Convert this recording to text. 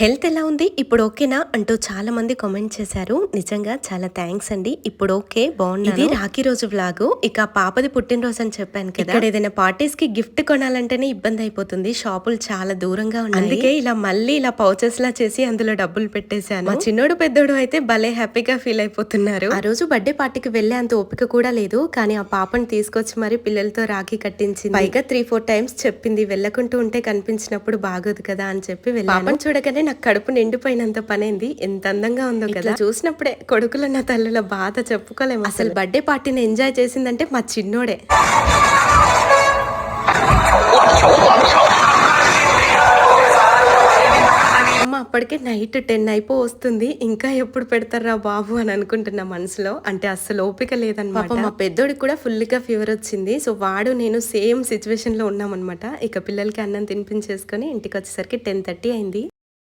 Health ఎలా ఉంది? ఇప్పుడు ఓకేనా? అంటూ చాలా మంది కామెంట్ చేశారు. నిజంగా చాలా థ్యాంక్స్ అండి. ఇప్పుడు ఓకే బాగుంది ఇది రాఖీ రోజు వ్లాగు. ఇక పాపది పుట్టినరోజు అని చెప్పాను కదా. ఇక్కడ ఏదైనా పార్టీస్కి గిఫ్ట్ కొనాలంటేనే ఇబ్బంది అయిపోతుంది. షాపులు చాలా దూరంగా ఉన్నాయి. అందుకే ఇలా మళ్ళీ ఇలా పౌచెస్ లా చేసి అందులో డబ్బులు పెట్టేశాను. మా చిన్నోడు పెద్దోడు అయితే భలే హ్యాపీగా ఫీల్ అయిపోతున్నారు. ఆ రోజు బర్త్డే పార్టీకి వెళ్ళే అంత ఓపిక కూడా లేదు. కానీ ఆ పాపని తీసుకొచ్చి మరి పిల్లలతో రాఖీ కట్టించింది. పైగా త్రీ ఫోర్ టైమ్స్ చెప్పింది. వెళ్ళకుంటూ ఉంటే కనిపించినప్పుడు బాగోదు కదా అని చెప్పి వెళ్ళాను. పాపని చూడగానే నాకు కడుపు నిండిపోయినంత పనైంది. ఎంత అందంగా ఉందో కదా. చూసినప్పుడే కొడుకుల నా తల్లుల బాధ చెప్పుకోలేము అసలు. బర్త్డే పార్టీని ఎంజాయ్ చేసిందంటే మా చిన్నోడే. అమ్మ అప్పటికే నైట్ టెన్ అయిపో వస్తుంది. ఇంకా ఎప్పుడు పెడతారా బాబు అని అనుకుంటున్నా మనసులో. అంటే అస్సలు ఓపిక లేదన్నమాట. మా పెద్దోడికి కూడా ఫుల్గా ఫీవర్ వచ్చింది. సో వాడు నేను సేమ్ సిచ్యువేషన్లో ఉన్నామన్నమాట. ఇక పిల్లలకి అన్నం తినిపించేసుకొని ఇంటికి వచ్చేసరికి టెన్ థర్టీ అయింది.